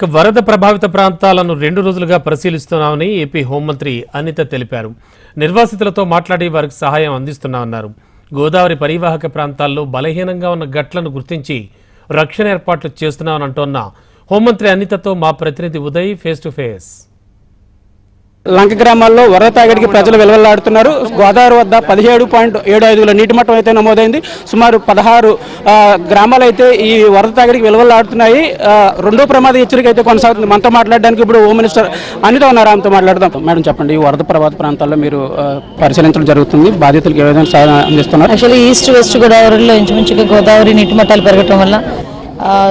ఇక వరద ప్రభావిత ప్రాంతాలను రెండు రోజులుగా పరిశీలిస్తున్నామని ఏపీ హోంమంత్రి అనిత తెలిపారు. నిర్వాసితులతో మాట్లాడి వారికి సహాయం అందిస్తున్నామన్నారు. గోదావరి పరివాహక ప్రాంతాల్లో బలహీనంగా ఉన్న గట్లను గుర్తించి రక్షణ ఏర్పాట్లు చేస్తున్నామని అంటోన్న హోంమంత్రి అనితతో మా ప్రతినిధి ఉదయ్ ఫేస్ టు ఫేస్. లంక గ్రామాల్లో వరద తాగడికి ప్రజలు వెలవెల్లాడుతున్నారు. గోదావరి వద్ద పదిహేడు పాయింట్ ఏడు ఐదుల నీటి మట్టం అయితే నమోదైంది. సుమారు పదహారు గ్రామాలు అయితే ఈ వరద తాగడికి వెలవెల్లాడుతున్నాయి. రెండో ప్రమాద హెచ్చరిక అయితే కొనసాగుతుంది. మనతో మాట్లాడడానికి ఇప్పుడు హోమ్ మినిస్టర్ అనిత ఉన్నారు. ఆమెతో మాట్లాడదాం. మేడం చెప్పండి ఈ వరద ప్రభావిత ప్రాంతాల్లో మీరు పరిశీలించడం జరుగుతుంది. బాధితులకు ఏ విధంగా సహాయం అందిస్తున్నారు? యాక్చువల్లీ ఈస్ట్ వెస్ట్ గోదావరిలో ఇంచుమించుగా గోదావరి నీటి మట్టాలు పెరగటం వల్ల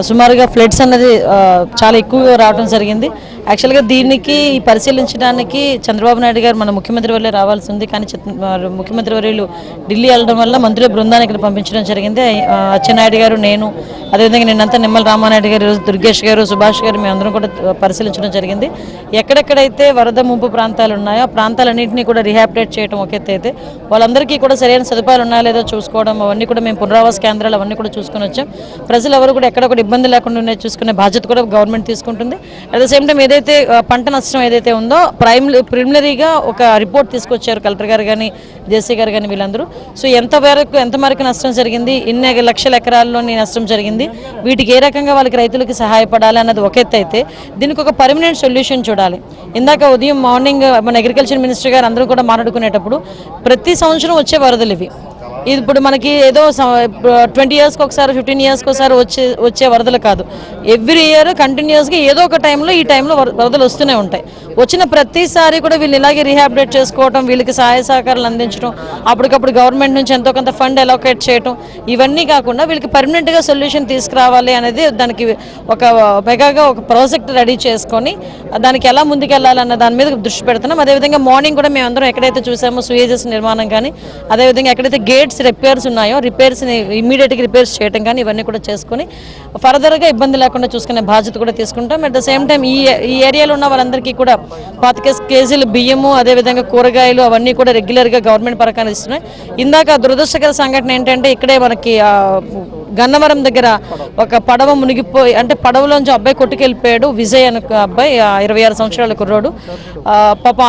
సుమారుగా ఫ్లడ్స్ అన్నది చాలా ఎక్కువగా రావడం జరిగింది. యాక్చువల్గా దీనికి పరిశీలించడానికి చంద్రబాబు నాయుడు గారు మన ముఖ్యమంత్రి వల్లే రావాల్సి ఉంది. కానీ ముఖ్యమంత్రి వర్యులు ఢిల్లీ వెళ్ళడం వల్ల మంత్రుల బృందాన్ని ఇక్కడ పంపించడం జరిగింది. అచ్చెన్నాయుడు గారు నేను అదేవిధంగా నిన్నంతా నిమ్మల రామానాయుడు గారు దుర్గేష్ గారు సుభాష్ గారు మేము కూడా పరిశీలించడం జరిగింది. ఎక్కడెక్కడైతే వరద ముంపు ప్రాంతాలు ఉన్నాయో ఆ ప్రాంతాలన్నింటినీ కూడా రిహాబిటేట్ చేయడం ఒక అయితే వాళ్ళందరికీ కూడా సరైన సదుపాయాలు ఉన్నాయో లేదో చూసుకోవడం అవన్నీ కూడా మేము పునరావాస కేంద్రాలు అవన్నీ కూడా చూసుకుని వచ్చాం. ప్రజలు ఎవరు కూడా ఎక్కడ కూడా ఇబ్బంది లేకుండా ఉన్నాయో చూసుకునే బాధ్యత కూడా గవర్నమెంట్ తీసుకుంటుంది. అట్ ద సేమ్ టైం ఏదైతే ఏదైతే పంట నష్టం ఏదైతే ఉందో ప్రైమ్ ప్రిలిమినరీగా ఒక రిపోర్ట్ తీసుకొచ్చారు కలెక్టర్ గారు కానీ జేసీ గారు కానీ వీళ్ళందరూ. సో ఎంత వరకు ఎంత మేరకు నష్టం జరిగింది ఇన్ని లక్షల ఎకరాల్లోని నష్టం జరిగింది వీటికి ఏ రకంగా వాళ్ళకి రైతులకి సహాయపడాలి అన్నది ఒక ఎత్తు అయితే దీనికి ఒక పర్మనెంట్ సొల్యూషన్ చూడాలి. ఇందాక ఉదయం మార్నింగ్ మన అగ్రికల్చర్ మినిస్టర్ గారు అందరూ కూడా మాట్లాడుకునేటప్పుడు ప్రతి సంవత్సరం వచ్చే వరదలు ఇవి. ఇప్పుడు మనకి ఏదో ట్వంటీ ఇయర్స్కి ఒకసారి ఫిఫ్టీన్ ఇయర్స్కి ఒకసారి వచ్చే వచ్చే వరదలు కాదు. ఎవ్రీ ఇయర్ కంటిన్యూస్గా ఏదో ఒక టైంలో ఈ టైంలో వరదలు వస్తూనే ఉంటాయి. వచ్చిన ప్రతిసారి కూడా వీళ్ళు ఇలాగే రీహాబిలేట్ చేసుకోవటం వీళ్ళకి సహాయ సహకారాలు అందించడం అప్పటికప్పుడు గవర్నమెంట్ నుంచి ఎంతో కొంత ఫండ్ అలోకేట్ చేయటం ఇవన్నీ కాకుండా వీళ్ళకి పర్మనెంట్గా సొల్యూషన్ తీసుకురావాలి అనేది దానికి ఒక మెగాగా ఒక ప్రాజెక్ట్ రెడీ చేసుకొని దానికి ఎలా ముందుకెళ్ళాలన్న దాని మీద దృష్టి పెడుతున్నాం. అదేవిధంగా మార్నింగ్ కూడా మేము అందరం ఎక్కడైతే చూసామో సుయేజెస్ నిర్మాణం కానీ అదేవిధంగా ఎక్కడైతే గేట్ గేట్స్ రిపేర్స్ ఉన్నాయో రిపేర్స్ని ఇమీడియట్గా రిపేర్స్ చేయడం కానీ ఇవన్నీ కూడా చేసుకొని ఫర్దర్గా ఇబ్బంది లేకుండా చూసుకునే బాధ్యత కూడా తీసుకుంటాం. అట్ ద సేమ్ టైం ఈ ఈ ఏరియాలో ఉన్న వాళ్ళందరికీ కూడా పాతిక కేజీలు బియ్యము అదేవిధంగా కూరగాయలు అవన్నీ కూడా రెగ్యులర్గా గవర్నమెంట్ పరకాన్ని ఇస్తున్నాయి. ఇందాక దురదృష్టకర సంఘటన ఏంటంటే ఇక్కడే మనకి గన్నవరం దగ్గర ఒక పడవ మునిగిపోయి అంటే పడవలోంచి అబ్బాయి కొట్టుకెళ్ళిపోయాడు. విజయ్ అనే ఒక అబ్బాయి ఇరవై ఆరు సంవత్సరాల కుర్రోడు. పాప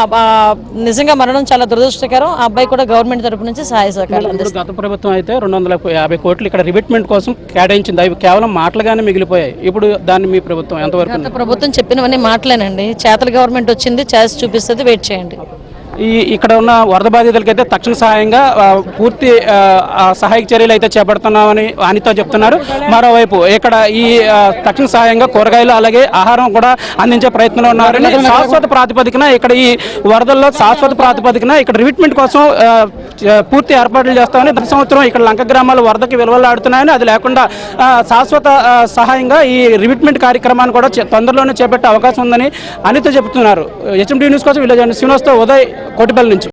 నిజంగా మరణం చాలా దురదృష్టకరం. ఆ అబ్బాయి కూడా గవర్నమెంట్ తరపు నుంచి సహాయ సహకారాలు గత ప్రభుత్వం అయితే రెండు వందల యాభై కోట్లు ఇక్కడ రిబిట్మెంట్ కోసం కేటాయించింది. అవి కేవలం మాటలుగానే మిగిలిపోయాయి. ఇప్పుడు దాన్ని మీ ప్రభుత్వం ఎంతవరకు గత ప్రభుత్వం చెప్పినవన్నీ మాటలేనండి. చేతల గవర్నమెంట్ వచ్చింది చేసి చూపిస్తుంది వెయిట్ చేయండి. ఈ ఇక్కడ ఉన్న వరద బాధితులకైతే తక్షణ సహాయంగా పూర్తి సహాయక చర్యలు అయితే చేపడుతున్నామని అనితో చెప్తున్నారు. మరోవైపు ఇక్కడ ఈ తక్షణ సహాయంగా కూరగాయలు అలాగే ఆహారం కూడా అందించే ప్రయత్నంలో ఉన్నారు శాశ్వత ప్రాతిపదికన ఇక్కడ ఈ వరదల్లో శాశ్వత ప్రాతిపదికన ఇక్కడ రివిట్మెంట్ కోసం పూర్తి ఏర్పాట్లు చేస్తామని ప్రతి సంవత్సరం ఇక్కడ లంక గ్రామాలు వరదకి విలువలాడుతున్నాయని అది లేకుండా శాశ్వత సహాయంగా ఈ రివిట్మెంట్ కార్యక్రమాన్ని కూడా తొందరలోనే చేపట్టే అవకాశం ఉందని అనిత చెబుతున్నారు హెచ్ఎండి న్యూస్ కోసం విలేజ్ శ్రీనివాస్తో ఉదయ్ కోటిపల్లి నుంచి